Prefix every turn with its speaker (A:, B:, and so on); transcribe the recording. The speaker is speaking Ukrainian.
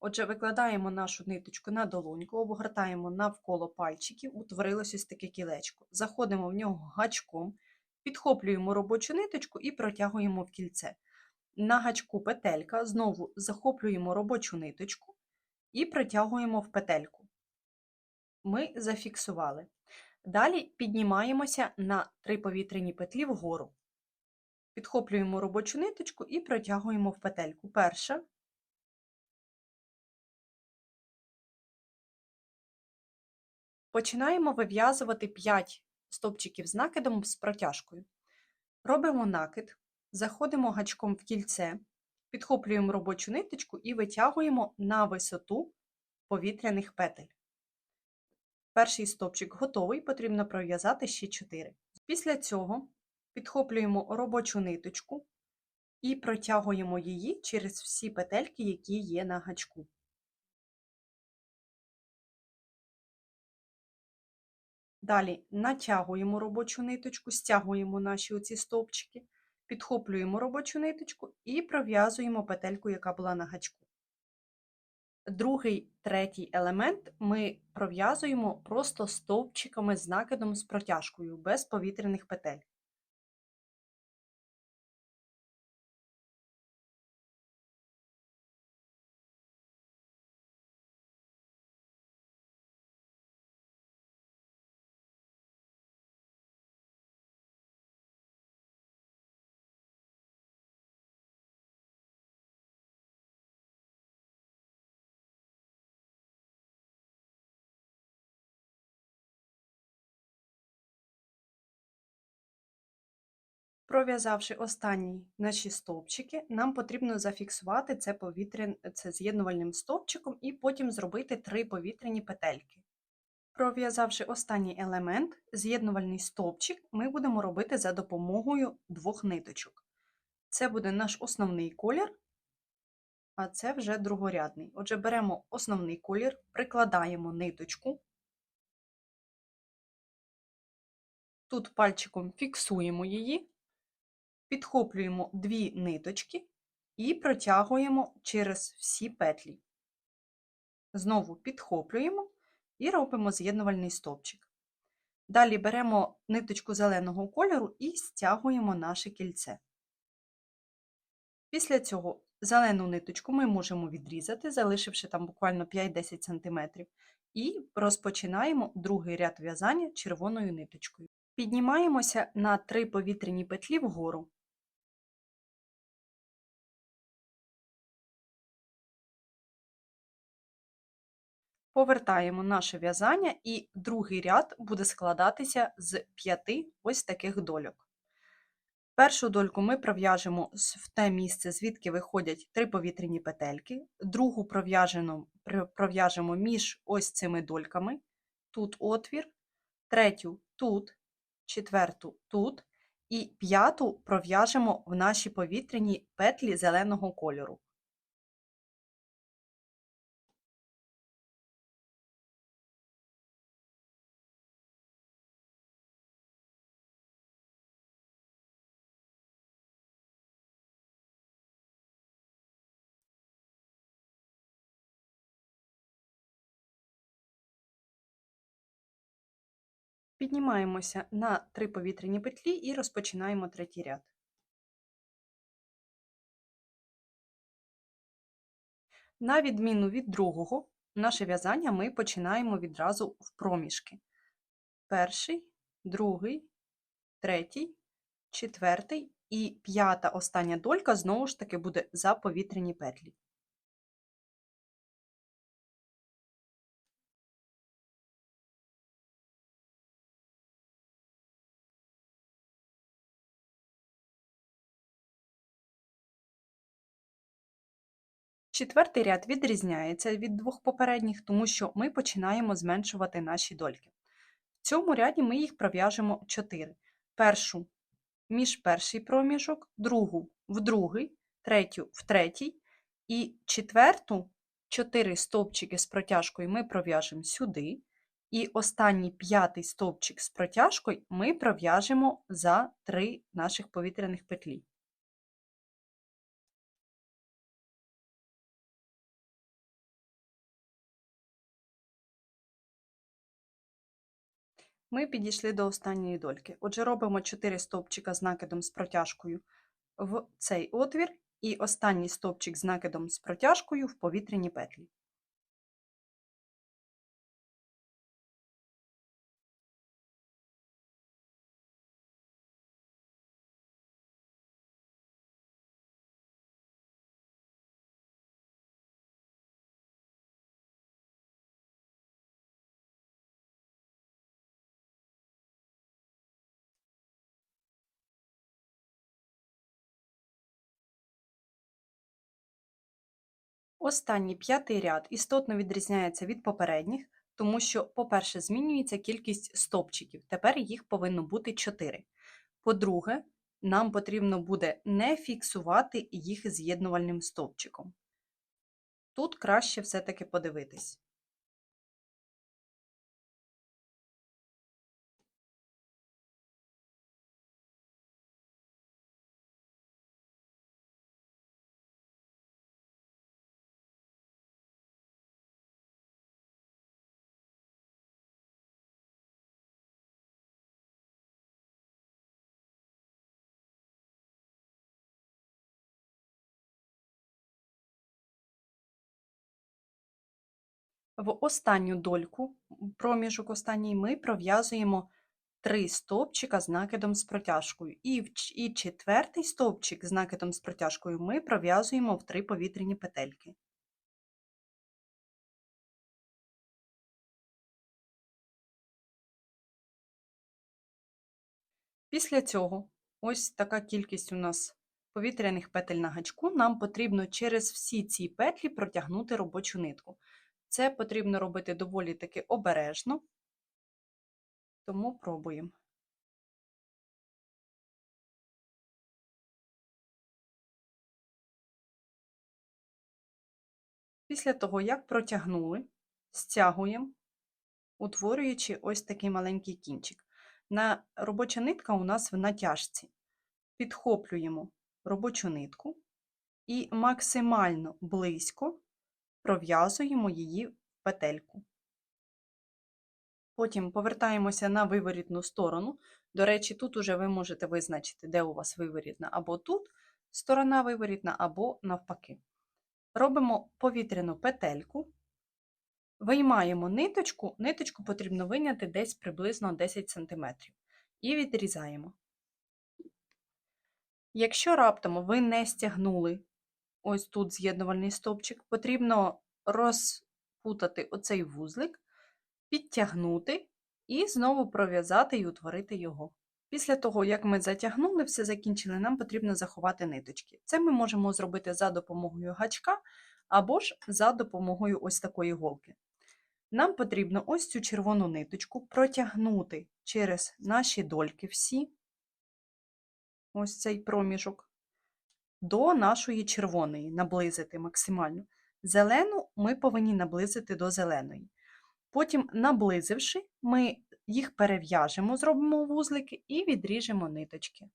A: Отже, викладаємо нашу ниточку на долоньку, обгортаємо навколо пальчиків, утворилось ось таке кілечко. Заходимо в нього гачком, підхоплюємо робочу ниточку і протягуємо в кільце. На гачку петелька, знову захоплюємо робочу ниточку і протягуємо в петельку. Ми зафіксували. Далі піднімаємося на три повітряні петлі вгору. Підхоплюємо робочу ниточку і протягуємо в петельку. Перша, Починаємо вив'язувати 5 стовпчиків з накидом з протяжкою. Робимо накид, заходимо гачком в кільце, підхоплюємо робочу ниточку і витягуємо на висоту повітряних петель. Перший стовпчик готовий, потрібно пров'язати ще 4. Після цього підхоплюємо робочу ниточку і протягуємо її через всі петельки, які є на гачку. Далі натягуємо робочу ниточку, стягуємо наші оці стовпчики, підхоплюємо робочу ниточку і пров'язуємо петельку, яка була на гачку. Другий, третій елемент ми пров'язуємо просто стовпчиками з накидом з протяжкою, без повітряних петель. Пров'язавши останні наші стовпчики, нам потрібно зафіксувати це повітря... це з'єднувальним стовпчиком і потім зробити три повітряні петельки. Пров'язавши останній елемент, з'єднувальний стовпчик, ми будемо робити за допомогою двох ниточок. Це буде наш основний колір, а це вже другорядний. Отже, беремо основний колір, прикладаємо ниточку. Тут пальчиком фіксуємо її підхоплюємо дві ниточки і протягуємо через всі петлі. Знову підхоплюємо і робимо з'єднувальний стовпчик. Далі беремо ниточку зеленого кольору і стягуємо наше кільце. Після цього зелену ниточку ми можемо відрізати, залишивши там буквально 5-10 см, і розпочинаємо другий ряд в'язання червоною ниточкою. Піднімаємося на три повітряні петлі вгору. Повертаємо наше в'язання, і другий ряд буде складатися з п'яти ось таких дольок. Першу дольку ми пров'яжемо в те місце, звідки виходять три повітряні петельки, другу пров'яжемо між ось цими дольками, тут отвір, третю тут, четверту тут, і п'яту пров'яжемо в наші повітряні петлі зеленого кольору. Піднімаємося на три повітряні петлі і розпочинаємо третій ряд. На відміну від другого, наше в'язання ми починаємо відразу в проміжки. Перший, другий, третій, четвертий і п'ята остання долька знову ж таки буде за повітряні петлі. Четвертий ряд відрізняється від двох попередніх, тому що ми починаємо зменшувати наші дольки. В цьому ряді ми їх пров'яжемо 4. Першу між перший проміжок, другу в другий, третю в третій і четверту 4 стовпчики з протяжкою ми пров'яжемо сюди. І останній п'ятий стовпчик з протяжкою ми пров'яжемо за 3 наших повітряних петлі. Ми підійшли до останньої дольки. Отже, робимо 4 стовпчика з накидом з протяжкою в цей отвір і останній стовпчик з накидом з протяжкою в повітряні петлі. Останній п'ятий ряд істотно відрізняється від попередніх, тому що, по-перше, змінюється кількість стовпчиків. Тепер їх повинно бути 4. По-друге, нам потрібно буде не фіксувати їх з'єднувальним стовпчиком. Тут краще все-таки подивитись. В останню дольку, проміжок останній, ми пров'язуємо 3 стовпчика з накидом з протяжкою. І, і четвертий стовпчик з накидом з протяжкою ми пров'язуємо в 3 повітряні петельки. Після цього, ось така кількість у нас повітряних петель на гачку, нам потрібно через всі ці петлі протягнути робочу нитку. Це потрібно робити доволі таки обережно, тому пробуємо. Після того, як протягнули, стягуємо, утворюючи ось такий маленький кінчик. На робоча нитка у нас в натяжці. Підхоплюємо робочу нитку і максимально близько пров'язуємо її в петельку. Потім повертаємося на виворітну сторону. До речі, тут уже ви можете визначити, де у вас виворітна, або тут сторона виворітна, або навпаки. Робимо повітряну петельку, виймаємо ниточку, ниточку потрібно вийняти десь приблизно 10 см і відрізаємо. Якщо раптом ви не стягнули ось тут з'єднувальний стовпчик, потрібно розпутати оцей вузлик, підтягнути і знову пров'язати і утворити його. Після того, як ми затягнули, все закінчили, нам потрібно заховати ниточки. Це ми можемо зробити за допомогою гачка або ж за допомогою ось такої голки. Нам потрібно ось цю червону ниточку протягнути через наші дольки всі, ось цей проміжок, до нашої червоної, наблизити максимально. Зелену ми повинні наблизити до зеленої. Потім, наблизивши, ми їх перев'яжемо, зробимо вузлики і відріжемо ниточки.